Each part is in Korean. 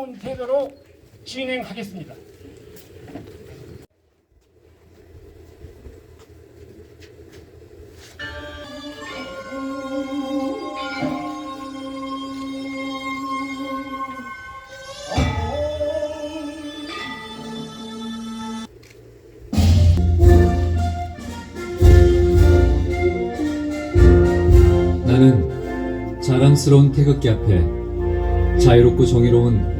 자랑스러운 태도로 진행하겠습니다. 나는 자랑스러운 태극기 앞에 자유롭고 정의로운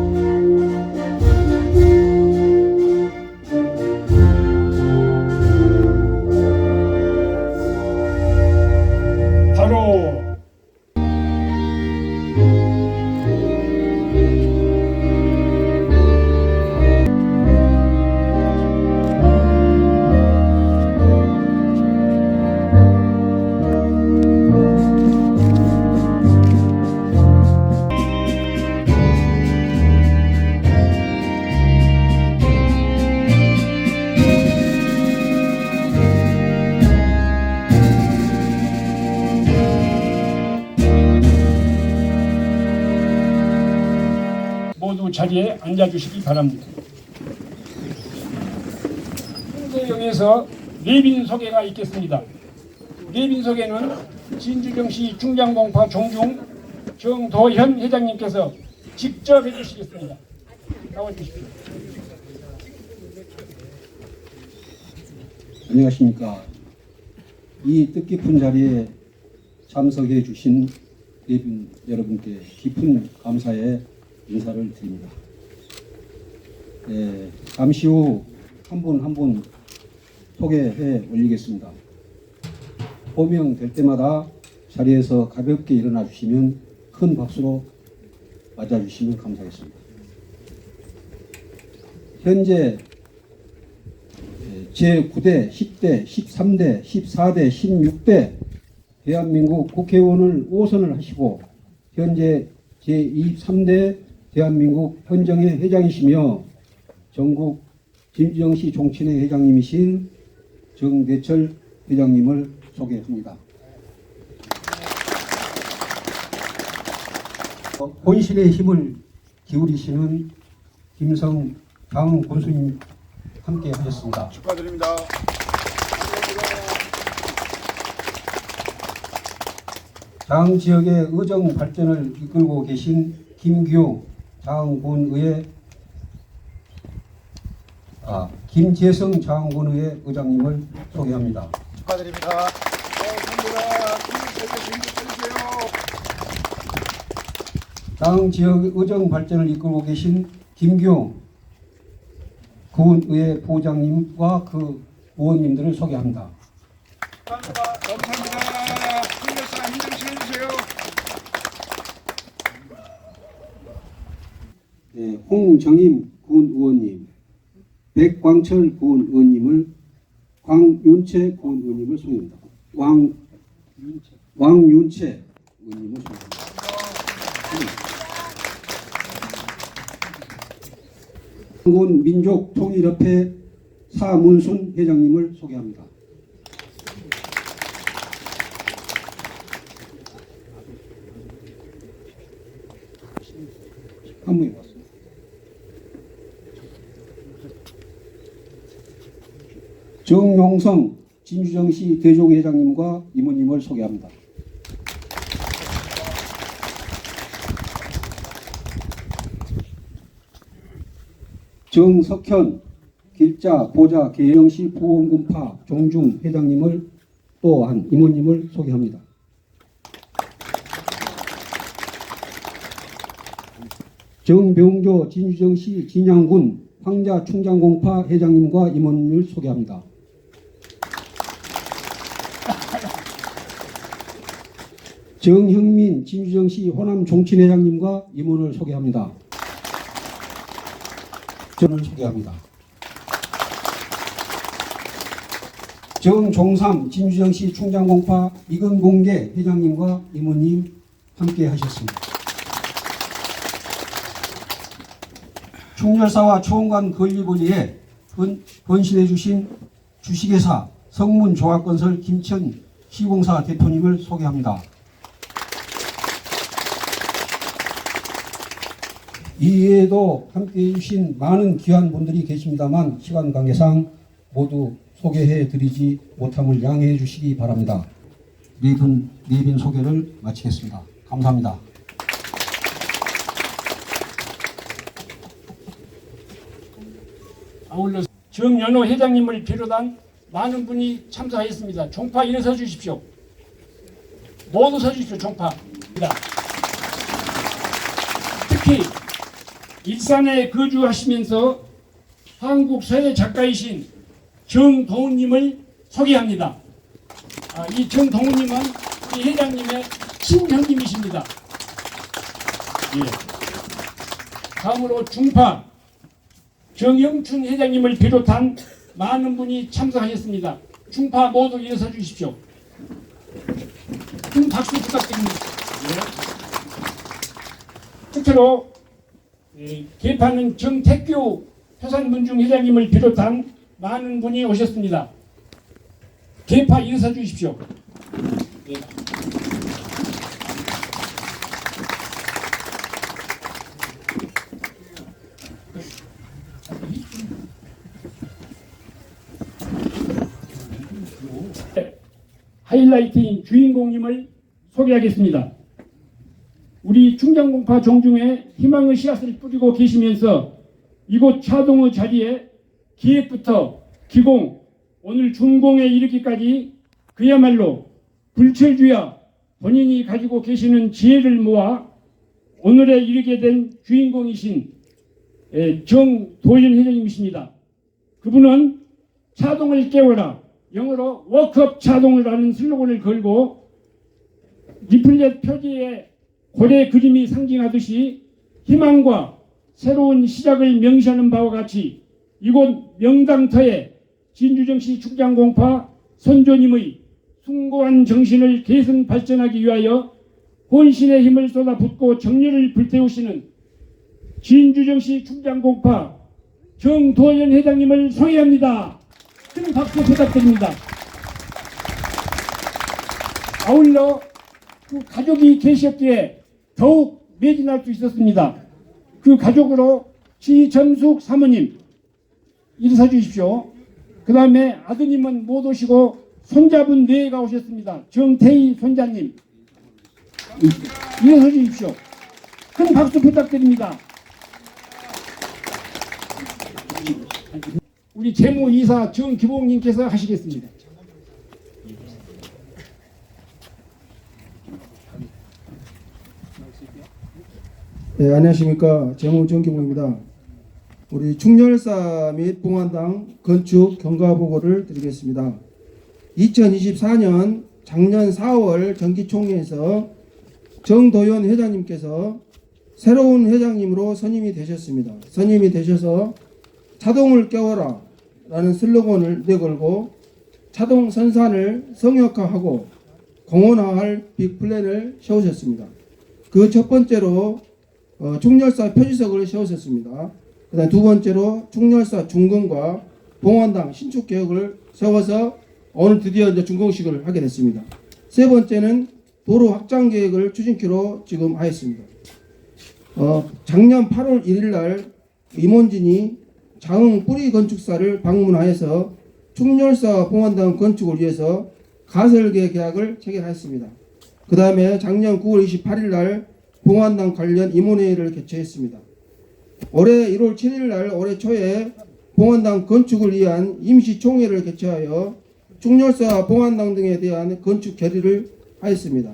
자리에 앉아주시기 바랍니다. 홍대경에서 내빈 소개가 있겠습니다. 내빈 소개는 진주경시 중장공파 종중 정도현 회장님께서 직접 해주시겠습니다. 나와주십시오. 안녕하십니까. 이 뜻깊은 자리에 참석해 주신 여러분께 깊은 감사의 인사를 드립니다. 예, 잠시 후 한 분 한 분 소개해 올리겠습니다. 호명될 때마다 자리에서 가볍게 일어나 주시면 큰 박수로 맞아주시면 감사하겠습니다. 현재 제9대, 10대, 13대, 14대, 16대 대한민국 국회의원을 5선을 하시고 현재 제23대 대한민국 헌정회 회장이시며 전국 진주정시 종친회 회장님이신 정대철 회장님을 소개합니다. 어, 본실의 힘을 기울이시는 김성 장 군수님 함께 하셨습니다. 축하드립니다. 장 지역의 의정 발전을 이끌고 계신 김규 장군의회 아, 김재성 장군의회 의장님을 소개합니다. 축하드립니다. 감사합니다. 힘내주세요. 장 지역 의정 발전을 이끌고 계신 김규 군의회 부장님과 그 의원님들을 소개합니다. 감사합니다. 감사합니다. 힘내서 힘내주세요. 네, 홍정임 군 의원님, 백광철 군 의원님을 광윤채 군 의원님을 소개합니다. 왕 왕윤채 의원님을 소개합니다. 한군 민족 통일협회 사문순 회장님을 소개합니다. 한 분이 왔습니다. 정용성 진주정시 대종회장님과 이모님을 소개합니다. 정석현 길자 보자 계영시 보험군파 종중 회장님을 또한 이모님을 소개합니다. 정병조 진주정시 진양군 황자 충장공파 회장님과 임원님을 소개합니다. 정형민 진주정시 호남 종친회장님과 임원을 소개합니다. 저를 소개합니다. 정종삼 진주정시 충장공파 이건공개 회장님과 임원님 함께 하셨습니다. 충렬사와 초원관 건립을 위해 번, 번신해 주신 주식회사 성문조합건설 김천 시공사 대표님을 소개합니다. 이외에도 함께해 주신 많은 귀한 분들이 계십니다만 시간 관계상 모두 소개해 드리지 못함을 양해해 주시기 바랍니다. 네분 네빈 소개를 마치겠습니다. 감사합니다. 아울러 정연호 회장님을 비롯한 많은 분이 참석하였습니다. 종파 일어서 주십시오. 모두 서 주십시오. 종파. 특히 일산에 거주하시면서 한국 서예 작가이신 정동훈님을 소개합니다. 아, 이 정동훈님은 우리 회장님의 친형님이십니다. 예. 다음으로 중파 정영춘 회장님을 비롯한 많은 분이 참석하셨습니다. 중파 모두 일어서 주십시오. 큰 박수 부탁드립니다. 예. 특히로 예, 개파는 정택규 표산문중 회장님을 비롯한 많은 분이 오셨습니다. 개파 일어서 주십시오. 예. 하이라이트인 주인공님을 소개하겠습니다. 우리 충장공파 종중에 희망의 씨앗을 뿌리고 계시면서 이곳 차동의 자리에 기획부터 기공, 오늘 준공에 이르기까지 그야말로 불철주야 본인이 가지고 계시는 지혜를 모아 오늘에 이르게 된 주인공이신 에, 정도현 회장님이십니다. 그분은 차동을 깨워라 영어로 워크업 차동이라는 슬로건을 걸고 리플렛 표지에 고래 그림이 상징하듯이 희망과 새로운 시작을 명시하는 바와 같이 이곳 명당터에 진주정시 축장공파 선조님의 숭고한 정신을 계승 발전하기 위하여 혼신의 힘을 쏟아붓고 정열을 불태우시는 진주정시 축장공파 정도현 회장님을 소개합니다. 큰 박수 부탁드립니다. 아울러 그 가족이 계셨기에 더욱 매진할 수 있었습니다. 그 가족으로 지전숙 사모님 일어서 주십시오. 그 다음에 아드님은 못 오시고 손자분 네가 오셨습니다. 정태희 손자님 일어서 주십시오. 큰 박수 부탁드립니다. 우리 재무이사 정기봉님께서 하시겠습니다. 네, 안녕하십니까. 재무 정기봉입니다. 우리 충렬사 및 봉안당 건축 경과 보고를 드리겠습니다. 2024년 작년 4월 정기총회에서 정도현 회장님께서 새로운 회장님으로 선임이 되셨습니다. 선임이 되셔서 자동을 깨워라 라는 슬로건을 내걸고 자동 선산을 성역화하고 공원화할 빅플랜을 세우셨습니다. 그 첫 번째로 어, 충렬사 표지석을 세우셨습니다. 그다음 두 번째로 충렬사 중공과 봉원당 신축 계획을 세워서 오늘 드디어 이제 준공식을 하게 됐습니다. 세 번째는 도로 확장 계획을 추진키로 지금 하였습니다. 어, 작년 8월 1일 날 임원진이 장흥 뿌리 건축사를 방문하여서 충렬사 봉원당 건축을 위해서 가설계 계약을 체결하였습니다. 그 다음에 작년 9월 28일 날 봉안당 관련 임원회의를 개최했습니다. 올해 1월 7일 날 올해 초에 봉안당 건축을 위한 임시총회를 개최하여 충렬사 봉안당 등에 대한 건축 결의를 하였습니다.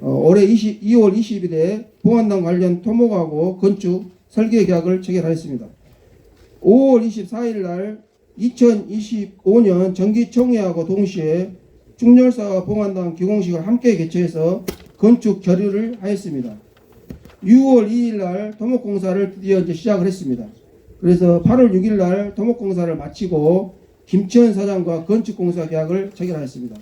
어, 올해 20, 2월 20일에 봉안당 관련 토목하고 건축 설계 계약을 체결하였습니다. 5월 24일 날 2025년 정기총회하고 동시에 충렬사와 봉안당 기공식을 함께 개최해서 건축 결의를 하였습니다. 6월 2일 날 토목공사를 드디어 이제 시작을 했습니다. 그래서 8월 6일 날 토목공사를 마치고 김치현 사장과 건축공사 계약을 체결하였습니다.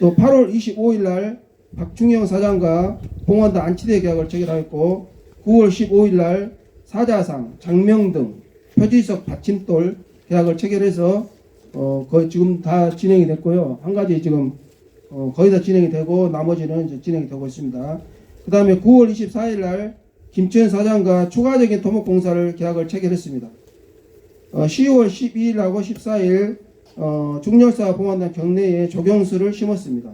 또 8월 25일 날 박충영 사장과 봉원당 안치대 계약을 체결하였고 9월 15일 날 사자상, 장명등, 표지석 받침돌 계약을 체결해서 어, 거의 지금 다 진행이 됐고요. 한 가지 지금 어, 거의 다 진행이 되고 나머지는 진행이 되고 있습니다. 그 다음에 9월 24일 날 김천 사장과 추가적인 토목 공사를 계약을 체결했습니다. 어, 10월 12일하고 14일 어, 중열사 봉안단 경내에 조경수를 심었습니다.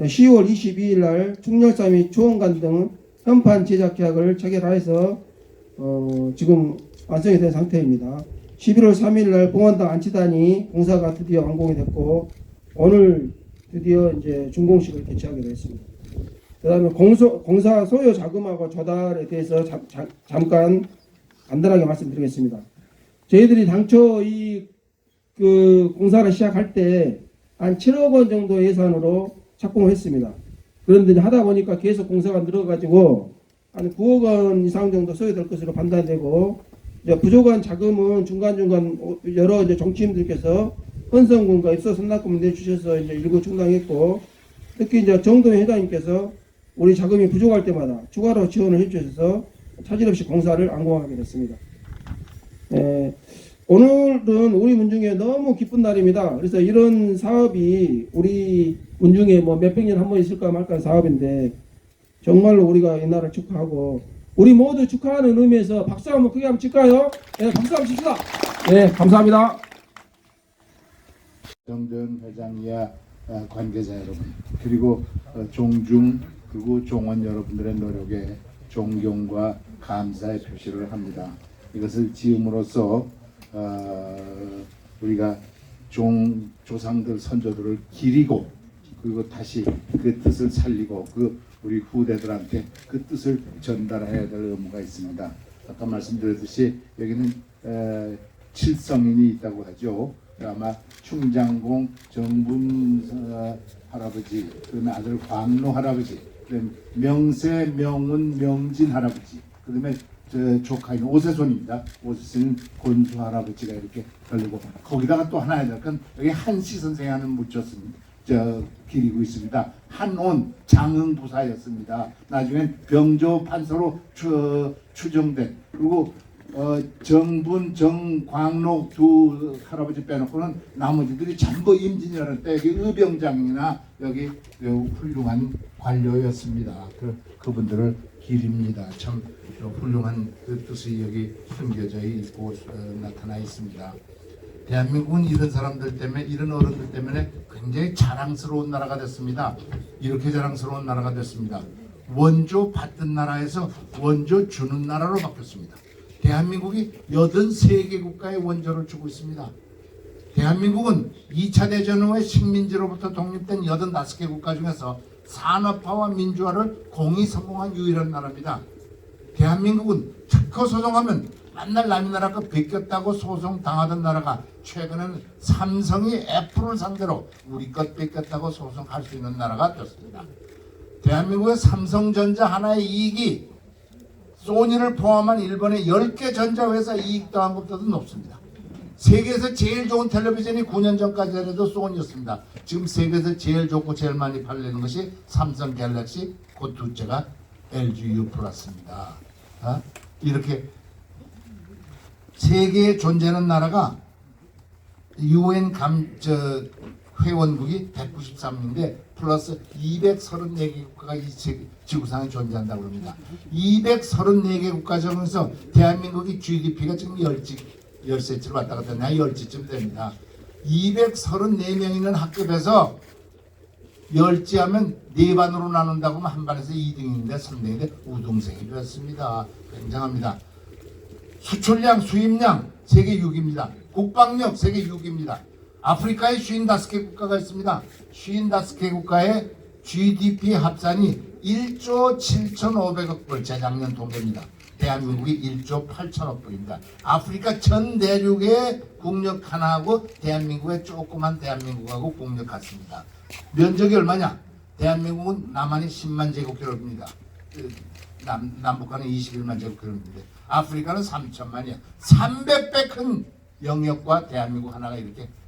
10월 22일 날 중열사 및 초원관 등 현판 제작 계약을 체결하여서 어, 지금 완성이 된 상태입니다. 11월 3일 날 봉안당 안치단이 공사가 드디어 완공이 됐고 오늘 드디어 이제 준공식을 개최하게 됐습니다. 그 다음에 공소, 공사 소요 자금하고 조달에 대해서 잠, 잠, 잠깐 간단하게 말씀드리겠습니다. 저희들이 당초 이 그 공사를 시작할 때 한 7억 원 정도 예산으로 착공을 했습니다. 그런데 하다 보니까 계속 공사가 늘어가지고 한 9억 원 이상 정도 소요될 것으로 판단되고 부족한 자금은 중간중간 여러 이제 정치인들께서 헌성군과 입소 선납금을 내주셔서 이제 일부 충당했고 특히 이제 정동현 회장님께서 우리 자금이 부족할 때마다 추가로 지원을 해주셔서 차질 없이 공사를 완공하게 됐습니다. 에, 오늘은 우리 문중에 너무 기쁜 날입니다. 그래서 이런 사업이 우리 문중에 뭐 몇백 년 한 번 있을까 말까 사업인데 정말로 우리가 이 날을 축하하고 우리 모두 축하하는 의미에서 박수 한번 크게 한번 칠까요? 네, 박수 한번 칩시다. 네, 감사합니다. 정전 회장이야 어, 관계자 여러분 그리고 어, 종중 그리고 종원 여러분들의 노력에 존경과 감사의 표시를 합니다. 이것을 지음으로써 어, 우리가 종 조상들 선조들을 기리고 그리고 다시 그 뜻을 살리고 그 우리 후대들한테 그 뜻을 전달해야 될 의무가 있습니다. 아까 말씀드렸듯이 여기는 에, 칠성인이 있다고 하죠. 아마 충장공 정분 어, 할아버지, 그다음에 아들 광로 할아버지, 그다음에 명세 명운 명진 할아버지, 그다음에 저 조카인 오세손입니다. 오세손은 권수 할아버지가 이렇게 걸리고 거기다가 또 하나 약간 여기 한시 선생이 하는 묻혔습니다. 저 기리고 있습니다. 한온 장흥 부사였습니다. 나중엔 병조 판서로 추, 추정된 그리고 어, 정분, 정광록 두 할아버지 빼놓고는 나머지들이 전부 임진왜란 때 여기 의병장이나 여기 요 훌륭한 관료였습니다. 그 그분들을 기립니다. 참 훌륭한 그 뜻이 여기 숨겨져 있고 어, 나타나 있습니다. 대한민국은 이런 사람들 때문에 이런 어른들 때문에 굉장히 자랑스러운 나라가 됐습니다. 이렇게 자랑스러운 나라가 됐습니다. 원조 받던 나라에서 원조 주는 나라로 바뀌었습니다. 대한민국이 83개 국가의 원조를 주고 있습니다. 대한민국은 2차 대전 후에 식민지로부터 독립된 85개 국가 중에서 산업화와 민주화를 공이 성공한 유일한 나라입니다. 대한민국은 특허 소송하면 맨날 남의 나라 거 뺏겼다고 소송 당하던 나라가 최근에는 삼성이 애플을 상대로 우리 것 뺏겼다고 소송할 수 있는 나라가 됐습니다. 대한민국의 삼성전자 하나의 이익이 소니를 포함한 일본의 10개 전자회사 이익 더한 것보다도 높습니다. 세계에서 제일 좋은 텔레비전이 9년 전까지만 해도 소니였습니다. 지금 세계에서 제일 좋고 제일 많이 팔리는 것이 삼성 갤럭시, 그 둘째가 LG U 플러스입니다. 어? 이렇게 세계에 존재하는 나라가 UN 감저 회원국이 193인데 플러스 234개 국가가 이 세- 지구상에 존재한다고 합니다. 234개 국가 중에서 대한민국이 GDP가 지금 열지 열세치로 왔다 갔다 하냐 열지쯤 됩니다. 234명 있는 학급에서 열지하면 네 반으로 나눈다고 하면 한 반에서 2등인데 3등인데 우등생이 되었습니다. 굉장합니다. 수출량, 수입량 세계 6위입니다. 국방력 세계 6위입니다. 아프리카에 55개 국가가 있습니다. 55개 국가의 GDP 합산이 1조 7,500억 불 재작년 통계입니다. 대한민국이 1조 8천억 불입니다. 아프리카 전 대륙의 국력 하나하고 대한민국의 조그만 대한민국하고 국력 같습니다. 면적이 얼마냐? 대한민국은 남한이 10만 제곱킬로입니다. 그 남, 남북한은 21만 제곱킬로인데 아프리카는 3천만이야. 300배 큰 영역과 대한민국 하나가 이렇게 그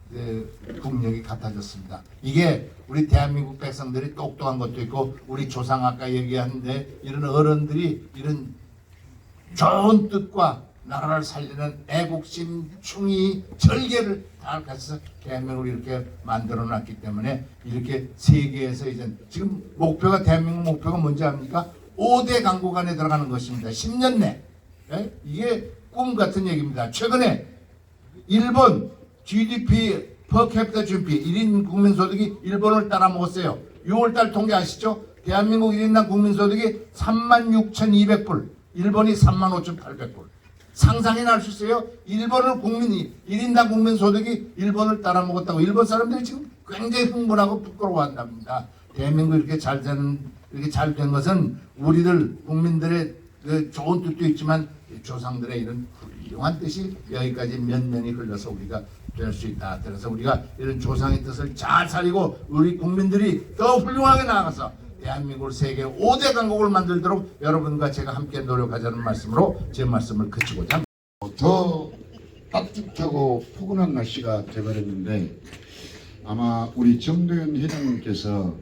국력이 같아졌습니다. 이게 우리 대한민국 백성들이 똑똑한 것도 있고 우리 조상 아까 얘기하는데 이런 어른들이 이런 좋은 뜻과 나라를 살리는 애국심, 충의, 절개를 다 가져서 대한민국을 이렇게 만들어 놨기 때문에 이렇게 세계에서 이제 지금 목표가 대한민국 목표가 뭔지 압니까? 5대 강국 안에 들어가는 것입니다. 10년 내. 예? 이게 꿈 같은 얘기입니다. 최근에 일본 GDP capita GDP 1인 국민 소득이 일본을 따라 먹었어요. 6월 달 통계 아시죠? 대한민국 1인당 국민 소득이 36,200불, 일본이 35,800불. 상상이나 할 수 있어요? 일본을 국민이 1인당 국민 소득이 일본을 따라 먹었다고 일본 사람들이 지금 굉장히 흥분하고 부끄러워한답니다. 대한민국 이렇게 잘 되는 이렇게 잘 된 것은 우리들 국민들의 그 좋은 뜻도 있지만 조상들의 이런 훌륭한 뜻이 여기까지 몇 년이 흘러서 우리가 될 수 있다. 그래서 우리가 이런 조상의 뜻을 잘 살리고 우리 국민들이 더 훌륭하게 나아가서 대한민국을 세계 5대 강국을 만들도록 여러분과 제가 함께 노력하자는 말씀으로 제 말씀을 그치고자 합니다. 더 따뜻하고 포근한 날씨가 되버렸는데 아마 우리 정도현 회장님께서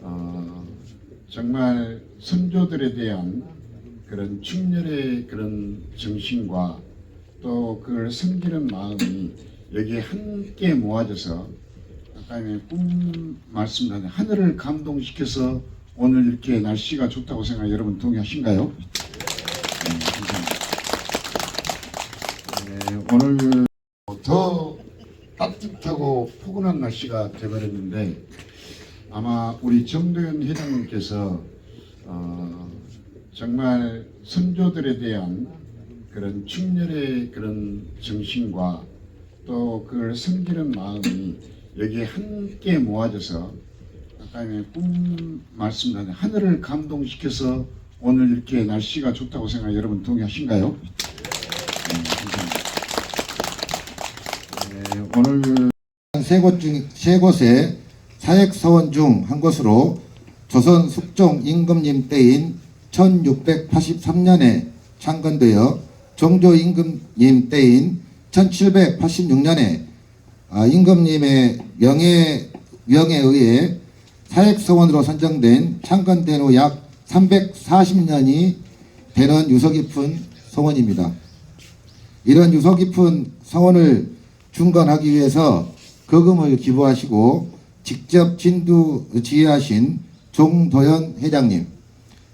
어, 정말 선조들에 대한 그런 충렬의 그런 정신과 또 그걸 섬기는 마음이 여기에 함께 모아져서 아까 꿈 말씀드린 하늘을 감동시켜서 오늘 이렇게 날씨가 좋다고 생각 여러분 동의하신가요? 네. 네, 오늘 더 따뜻하고 포근한 날씨가 되버렸는데 아마 우리 정도현 회장님께서 어, 정말 선조들에 대한 그런 충렬의 그런 정신과 또 그걸 섬기는 마음이 여기에 함께 모아져서 아까 꿈 말씀드린 하늘을 감동시켜서 오늘 이렇게 날씨가 좋다고 생각 여러분 동의하신가요? 네, 오늘 세 곳 중 세 곳의 사역 사원 중 한 곳으로 조선 숙종 임금님 때인 1683년에 창건되어 종조 임금님 때인 1786년에 아, 임금님의 명예 명에 의해 사역 사원으로 선정된 창건된 후 약 340년이 되는 유서 깊은 성원입니다. 이런 유서 깊은 성원을 중건하기 위해서 거금을 기부하시고 직접 진두 지휘하신 종도현 회장님,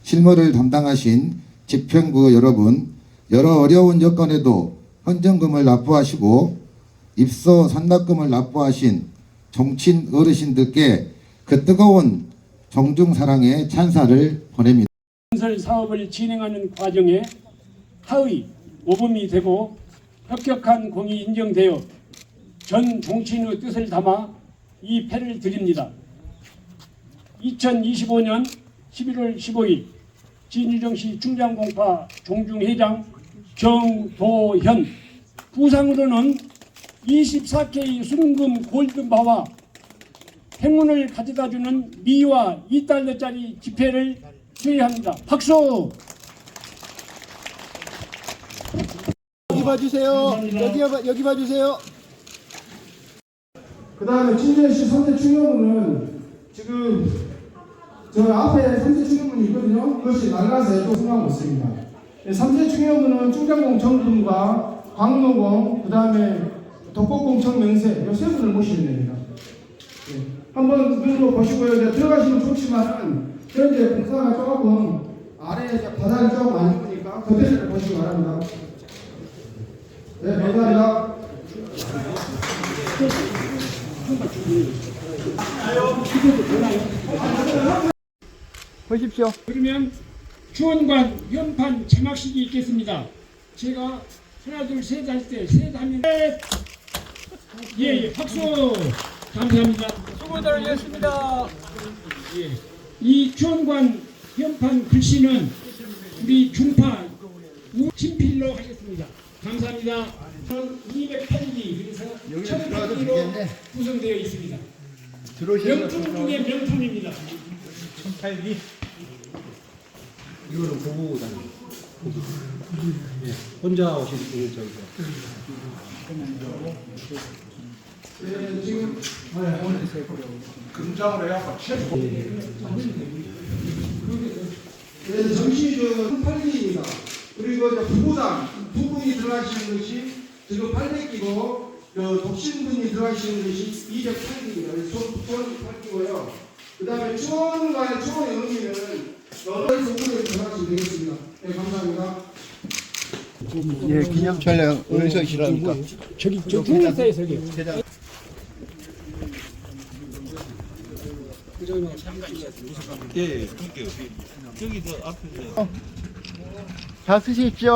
실무를 담당하신 집행부 여러분, 여러 어려운 여건에도 헌정금을 납부하시고 입소 선납금을 납부하신 정친 어르신들께 그 뜨거운 정중 사랑의 찬사를 보냅니다. 건설 사업을 진행하는 과정에 하의, 모범이 되고 합격한 공이 인정되어 전 종친의 뜻을 담아 이 패를 드립니다. 2025년 11월 15일 진유정시 충장공파 종중회장 정도현 부상으로는 24K 순금 골든바와 행운을 가져다주는 미와 2달러짜리 지폐를 수여합니다. 박수! 여기 봐주세요. 여기 봐- 여기 봐주세요. 그 다음에 진주현씨 선대 충격문은 지금 저 앞에 선대 충격문이 있거든요. 그것이 또 소망 없습니다. 선대 충격문은 충장공 정분과 광노공 그 다음에 독곡공청 명세 이세 분을 모시면 됩니다. 예. 한번 눈으로 보시고요. 들어가시면 좋지만은 현재 공사가 조금 아래에 바닥이 조금 안 좋으니까 그대로 보시기 바랍니다. 네, 감사합니다. 보십시오. 그러면 주원관 연판 제막식이 있겠습니다. 제가 하나 둘셋할때셋 하면 셋! 예, 예, 박수! 감사합니다. 수고들 하셨습니다. 예. 이 주원관 연판 글씨는 우리 중파 우친필로 하겠습니다. 감사합니다. 208기 그래서 1000기로 구성되어 있습니다. 명품 중에 명품입니다. 이거는 보고 다니. 예, 혼자 오신 분이 저기서. 네, 정시주 8기입니다. 그리고 이제 부부장 두 분이 들어가시는 것이 지금 800기고 그 독신분이 들어가시는 것이 208기고요. 손 8기고요. 그 다음에 초원과 초원의 의미는 여러 부분에 들어가시면 되겠습니다. 네, 감사합니다. 촬영 어디서 싫어합니까? 저기 저 중립사에 서게요. 잘 쓰십시오.